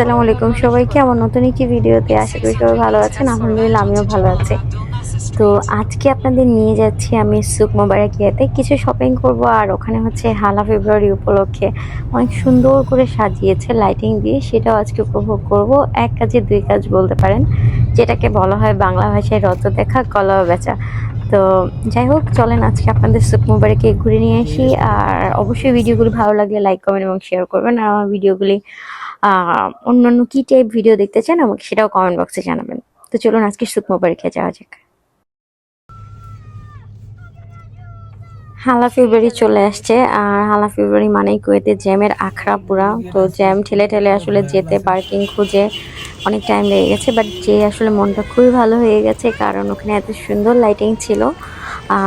আসসালামু আলাইকুম। সবাইকে আমার নতুন একটি ভিডিওতে আশা করি সবাই ভালো আছেন। আলহামদুলিল্লাহ, আমিও ভালো আছি। তো আজকে আপনাদের নিয়ে যাচ্ছি আমি সুক মোবারকিয়াতে কিছু শপিং করব আর ওখানে হচ্ছে হালা ফেব্রুয়ারি উপলক্ষে অনেক সুন্দর করে সাজিয়েছে লাইটিং দিয়ে। সেটাও আজকে উপভোগ করব। এক কাজে দুই কাজ বলতে পারেন, যেটাকে বলা হয় বাংলা ভাষায় রত দেখা কলাও বেচা। তো যাই হোক, চলেন আজকে আপনাদের সুক মোবারকে ঘুরে নিয়ে আসি। আর অবশ্যই ভিডিওগুলি ভালো লাগলে লাইক কমেন্ট এবং শেয়ার করবেন। আর আমার ভিডিওগুলি অন্যান্য কি টাইপ ভিডিও দেখতে চান আমাকে সেটাও কমেন্ট বক্সে জানাবেন। তো চলুন আজকে সুক মোবারকে যাওয়া যাক। হালা ফেব্রুয়ারি চলে আসছে, আর হালা ফেব্রুয়ারি মানেই কুয়েতে জ্যামের আখড়া পুরা। তো জ্যাম ঠেলে ঠেলে আসলে যেতে পার্কিং খুঁজে অনেক টাইম লেগে গেছে বাট যে আসলে মনটা খুবই ভালো হয়ে গেছে, কারণ ওখানে এত সুন্দর লাইটিং ছিল।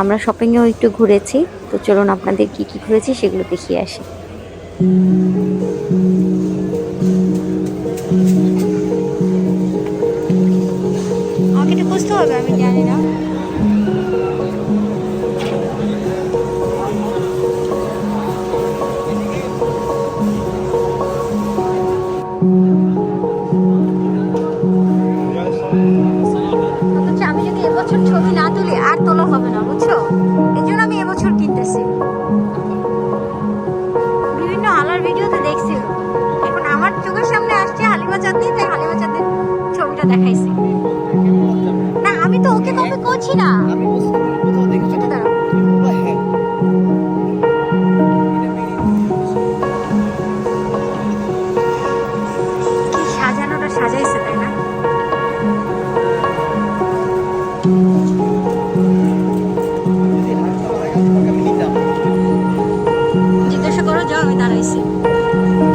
আমরা শপিংয়েও একটু ঘুরেছি, তো চলুন আপনাদের কি কি ঘুরেছি সেগুলো দেখিয়ে আসি। হবে আমি জানি না। আমি যদি এবছর ছবি না তুলি, আর তোলা হবে না, বুঝছ? Thank you.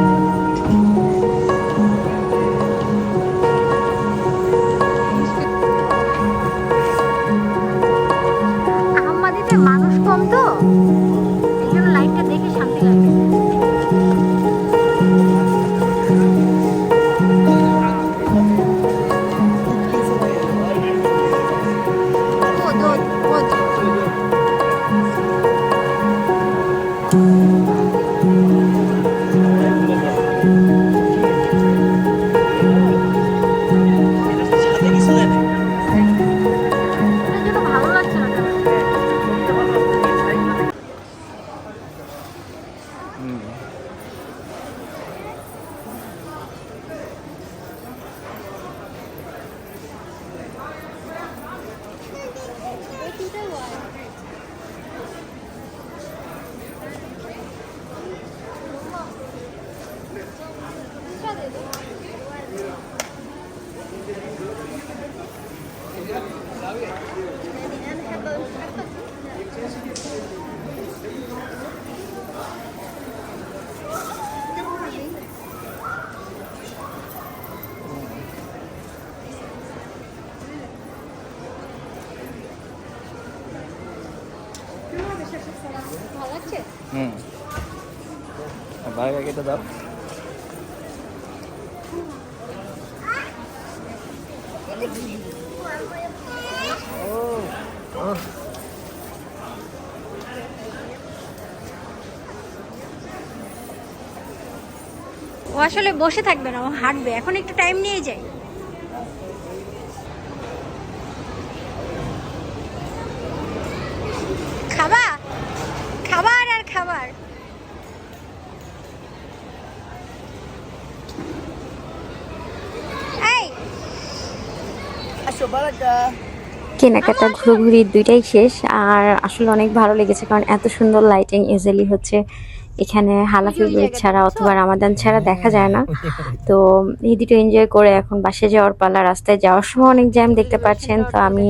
লাগছে হুম। কেটে দাও। ও আসলে বসে থাকবে না ও হাঁটবে। এখন একটু টাইম নিয়ে যাই খাবা খাবার আর খাবার এই আসো বারাকা কেনাকাটা ঘুরোঘুরি দুইটাই শেষ আর আসলে অনেক ভালো লেগেছে কারণ এত সুন্দর লাইটিং ইউজুয়ালি হচ্ছে। এখানে হালা ফেব্রুয়ারি ছাড়া অথবা রামাদান ছাড়া দেখা যায় না। তো এই দুটো এনজয় করে এখন বাসে যাওয়ার পালা রাস্তায় যাওয়ার সময় অনেক জ্যাম দেখতে পাচ্ছেন। তো আমি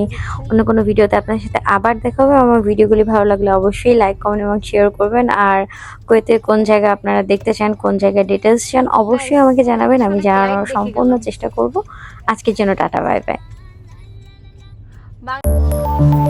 অন্য কোনো ভিডিওতে আপনার সাথে আবার দেখা হবে। আমার ভিডিওগুলি ভালো লাগলে অবশ্যই লাইক কমেন্ট এবং শেয়ার করবেন। আর কুয়েতের কোন জায়গা আপনারা দেখতে চান কোন জায়গায় ডিটেলস চান অবশ্যই আমাকে জানাবেন। আমি জানানোর সম্পূর্ণ চেষ্টা করব। আজকের জন্য টাটা বাই বাই 감.